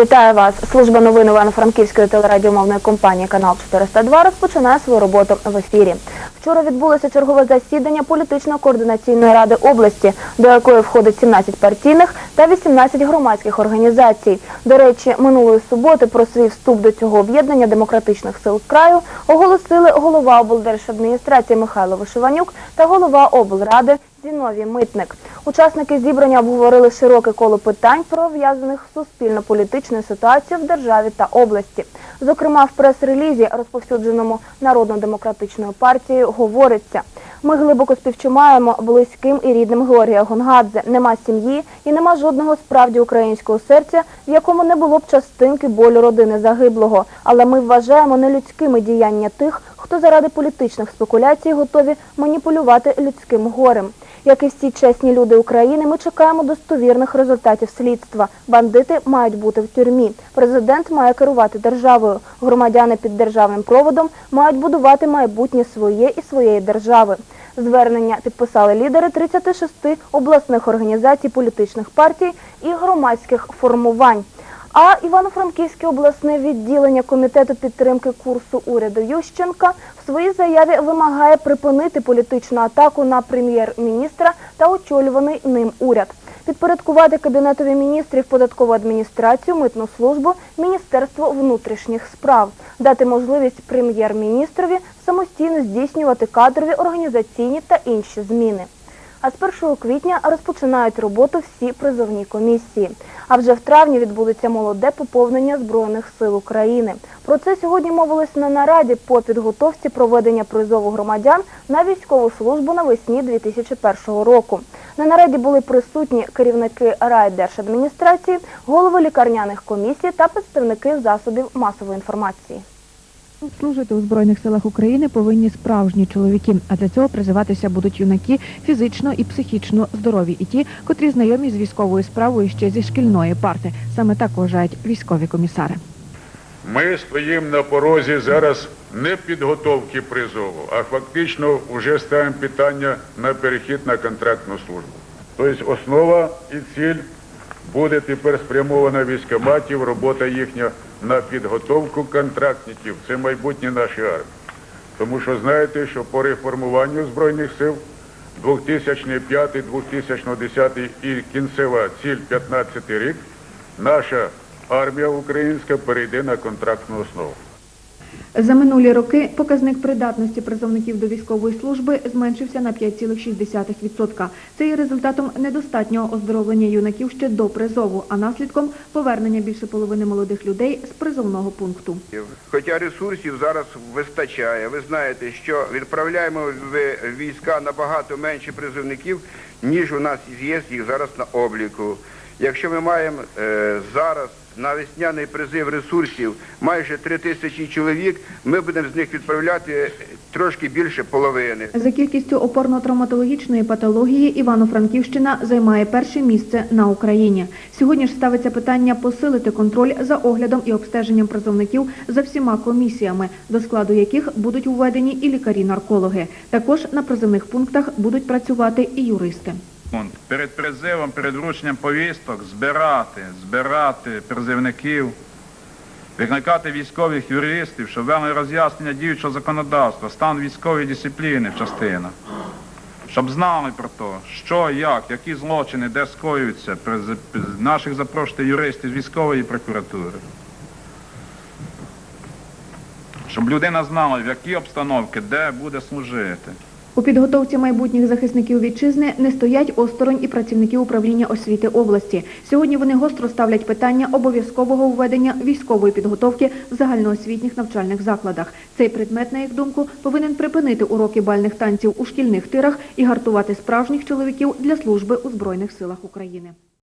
Вітаю вас. Служба новин Івано-Франківської телерадіомовної компанії Канал 402 розпочинає свою роботу в ефірі. Вчора відбулося чергове засідання політичної координаційної ради області, до якої входить 17 партійних та 18 громадських організацій. До речі, минулої суботи про свій вступ до цього об'єднання демократичних сил краю оголосили голова облдержадміністрації Михайло Вишиванюк та голова облради Зіновій Митник. Учасники зібрання обговорили широке коло питань, пов'язаних з суспільно-політичною ситуацією в державі та області. Зокрема, в прес-релізі, розповсюдженому Народно-демократичною партією, говориться: ми глибоко співчуваємо близьким і рідним Георгія Гонгадзе. Нема сім'ї і нема жодного справді українського серця, в якому не було б частинки болю родини загиблого. Але ми вважаємо нелюдськими діяння тих, хто заради політичних спекуляцій готові маніпулювати людським горем. Як і всі чесні люди України, ми чекаємо достовірних результатів слідства. Бандити мають бути в тюрмі. Президент має керувати державою. Громадяни під державним проводом мають будувати майбутнє своє і своєї держави. Звернення підписали лідери 36 обласних організацій політичних партій і громадських формувань. А Івано-Франківське обласне відділення комітету підтримки курсу уряду Ющенка в своїй заяві вимагає припинити політичну атаку на прем'єр-міністра та очолюваний ним уряд, підпорядкувати кабінетові міністрів, податкову адміністрацію, митну службу, міністерство внутрішніх справ, дати можливість прем'єр-міністрові самостійно здійснювати кадрові, організаційні та інші зміни. А з 1 квітня розпочинають роботу всі призовні комісії. А вже в травні відбудеться молоде поповнення Збройних сил України. Про це сьогодні мовилось на нараді по підготовці проведення призову громадян на військову службу навесні 2001 року. На нараді були присутні керівники райдержадміністрації, голови лікарняних комісій та представники засобів масової інформації. Служити у Збройних силах України повинні справжні чоловіки, а для цього призиватися будуть юнаки фізично і психічно здорові, і ті, котрі знайомі з військовою справою ще зі шкільної парти. Саме так вважають військові комісари. Ми стоїмо на порозі зараз не підготовки призову, а фактично вже ставимо питання на перехід на контрактну службу. Тобто основа і ціль буде тепер спрямована військоматів, робота їхня на підготовку контрактників. Це майбутнє нашої армії. Тому що знаєте, що по реформуванню Збройних сил 2005-2010 і кінцева ціль 15 рік наша армія українська перейде на контрактну основу. За минулі роки показник придатності призовників до військової служби зменшився на 5,6%. Це є результатом недостатнього оздоровлення юнаків ще до призову, а наслідком повернення більше половини молодих людей з призовного пункту. Хоча ресурсів зараз вистачає. Ви знаєте, що відправляємо в війська набагато менше призовників, ніж у нас є їх зараз на обліку. Якщо ми маємо е, зараз на весняний призив ресурсів майже три тисячі чоловік, ми будемо з них відправляти трошки більше половини. За кількістю опорно-травматологічної патології Івано-Франківщина займає перше місце на Україні. Сьогодні ж ставиться питання посилити контроль за оглядом і обстеженням призовників за всіма комісіями, до складу яких будуть введені і лікарі-наркологи. Також на призовних пунктах будуть працювати і юристи. Перед призивом, перед врученням повісток збирати, збирати призивників, викликати військових юристів, щоб вели роз'яснення діючого законодавства, стан військової дисципліни в частинах, щоб знали про те, що, як, які злочини, де скоюються, наших запрошувати юристів з військової прокуратури. Щоб людина знала, в які обстановки, де буде служити. У підготовці майбутніх захисників вітчизни не стоять осторонь і працівники управління освіти області. Сьогодні вони гостро ставлять питання обов'язкового введення військової підготовки в загальноосвітніх навчальних закладах. Цей предмет, на їх думку, повинен припинити уроки бальних танців у шкільних тирах і гартувати справжніх чоловіків для служби у Збройних силах України.